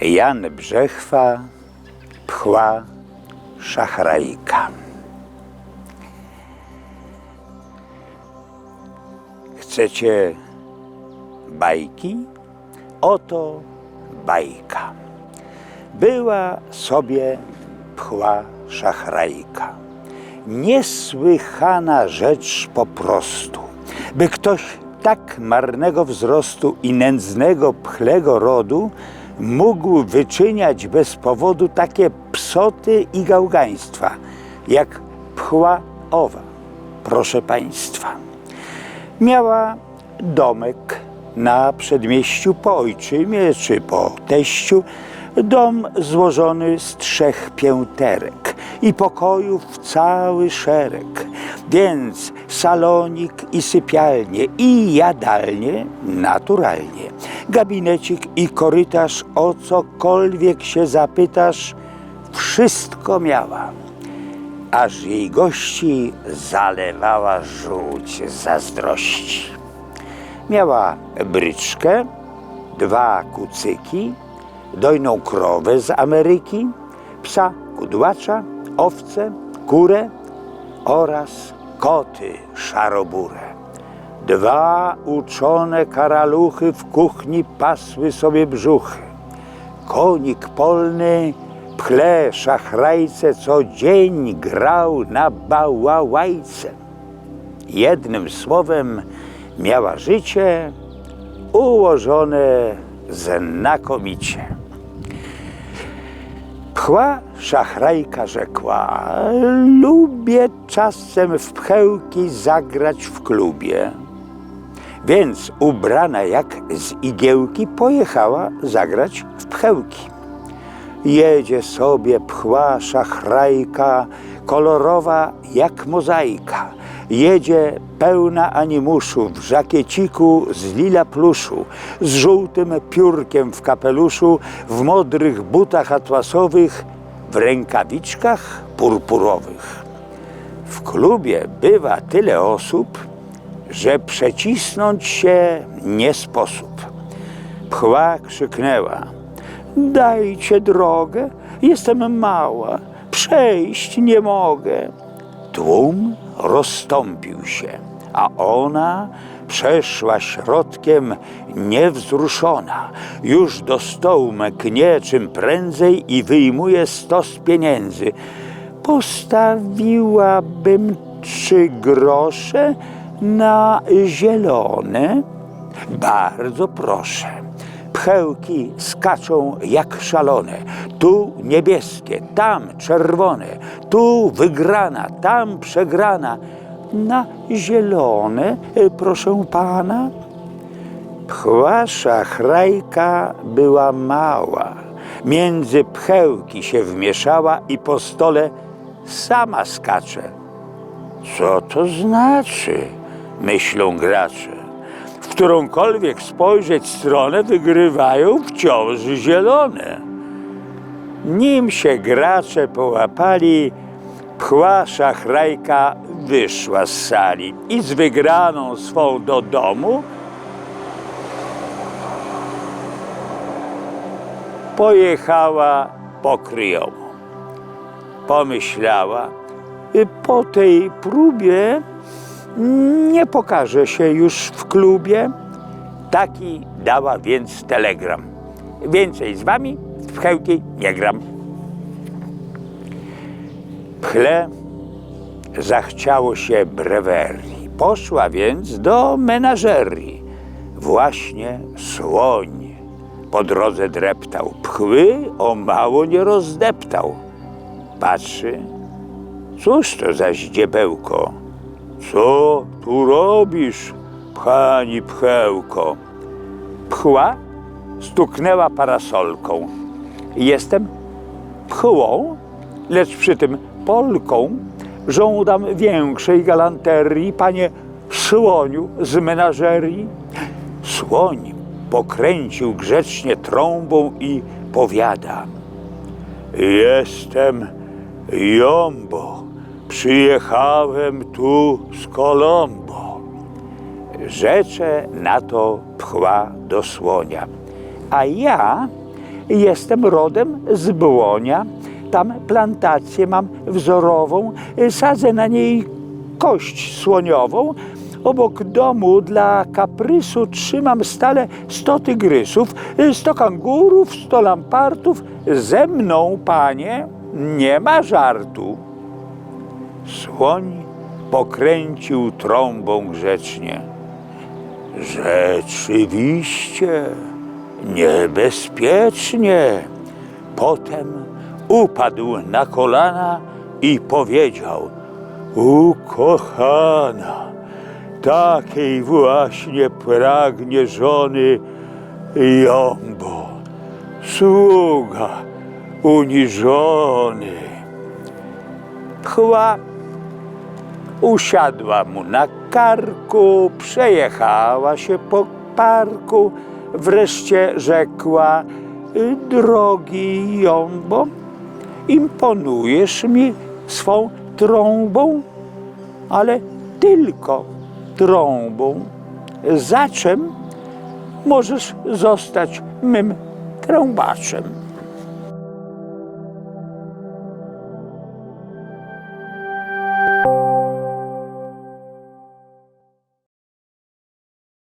Jan Brzechwa, pchła szachrajka. Chcecie bajki? Oto bajka. Była sobie pchła szachrajka. Niesłychana rzecz po prostu, by ktoś tak marnego wzrostu i nędznego pchlego rodu mógł wyczyniać bez powodu takie psoty i gałgaństwa, jak pchła owa, proszę państwa. Miała domek na przedmieściu po ojczymie czy po teściu, dom złożony z trzech pięterek i pokojów cały szereg, więc salonik i sypialnie i jadalnie naturalnie, gabinecik i korytarz, o cokolwiek się zapytasz, wszystko miała aż jej gości zalewała żółć zazdrości. Miała bryczkę, dwa kucyki, dojną krowę z Ameryki, psa kudłacza, owce, kurę oraz koty szaroburę. Dwa uczone karaluchy w kuchni pasły sobie brzuchy. Konik polny pchle szachrajce co dzień grał na bałałajce. Jednym słowem miała życie ułożone znakomicie. Pchła szachrajka rzekła, lubię czasem w pchełki zagrać w klubie. Więc ubrana jak z igiełki pojechała zagrać w pchełki. Jedzie sobie pchła szachrajka, kolorowa jak mozaika. Jedzie pełna animuszu, w żakieciku z lila pluszu, z żółtym piórkiem w kapeluszu, w modrych butach atłasowych, w rękawiczkach purpurowych. W klubie bywa tyle osób, że przecisnąć się nie sposób. Pchła krzyknęła – Dajcie drogę, jestem mała, przejść nie mogę. Tłum rozstąpił się, a ona przeszła środkiem niewzruszona. Już do stołu mknie czym prędzej i wyjmuje stos pieniędzy. Postawiłabym trzy grosze na zielone. Bardzo proszę pchełki skaczą jak szalone. Tu niebieskie, tam czerwone, tu wygrana, tam przegrana. Na zielone, e, proszę pana. Pchła szachrajka była mała. Między pchełki się wmieszała i po stole sama skacze. Co to znaczy? Myślą gracze w którąkolwiek spojrzeć stronę wygrywają wciąż zielone. Nim się gracze połapali, pchła szachrajka wyszła z sali i z wygraną swą do domu pojechała po kryjomu. Pomyślała, po tej próbie nie pokaże się już w klubie. Taki dała więc telegram. Więcej z wami w pchełki nie gram. Pchle zachciało się brewerii. Poszła więc do menażerii. Właśnie słoń po drodze dreptał. Pchły o mało nie rozdeptał. Patrzy, cóż to za zdziebełko co tu robisz, pani pchełko? Pchła stuknęła parasolką. Jestem pchłą, lecz przy tym Polką żądam większej galanterii, panie słoniu z menażerii. Słoń pokręcił grzecznie trąbą i powiada. Jestem Jombo Przyjechałem tu z Kolombo. Rzecze na to pchła do słonia. A ja Jestem rodem z Błonia. Tam plantację mam wzorową, sadzę na niej kość słoniową. Obok domu dla kaprysu trzymam stale sto tygrysów, sto kangurów, sto lampartów. Ze mną, panie, nie ma żartu. Słoń pokręcił trąbą grzecznie. Rzeczywiście niebezpiecznie. Potem upadł na kolana i powiedział: Ukochana, takiej właśnie pragnie żony Jombo, sługa uniżony. Pchła usiadła mu na karku, przejechała się po parku, wreszcie rzekła: "Y, Drogi Jombo, imponujesz mi swą trąbą, ale tylko trąbą. Za czym możesz zostać mym trąbaczem?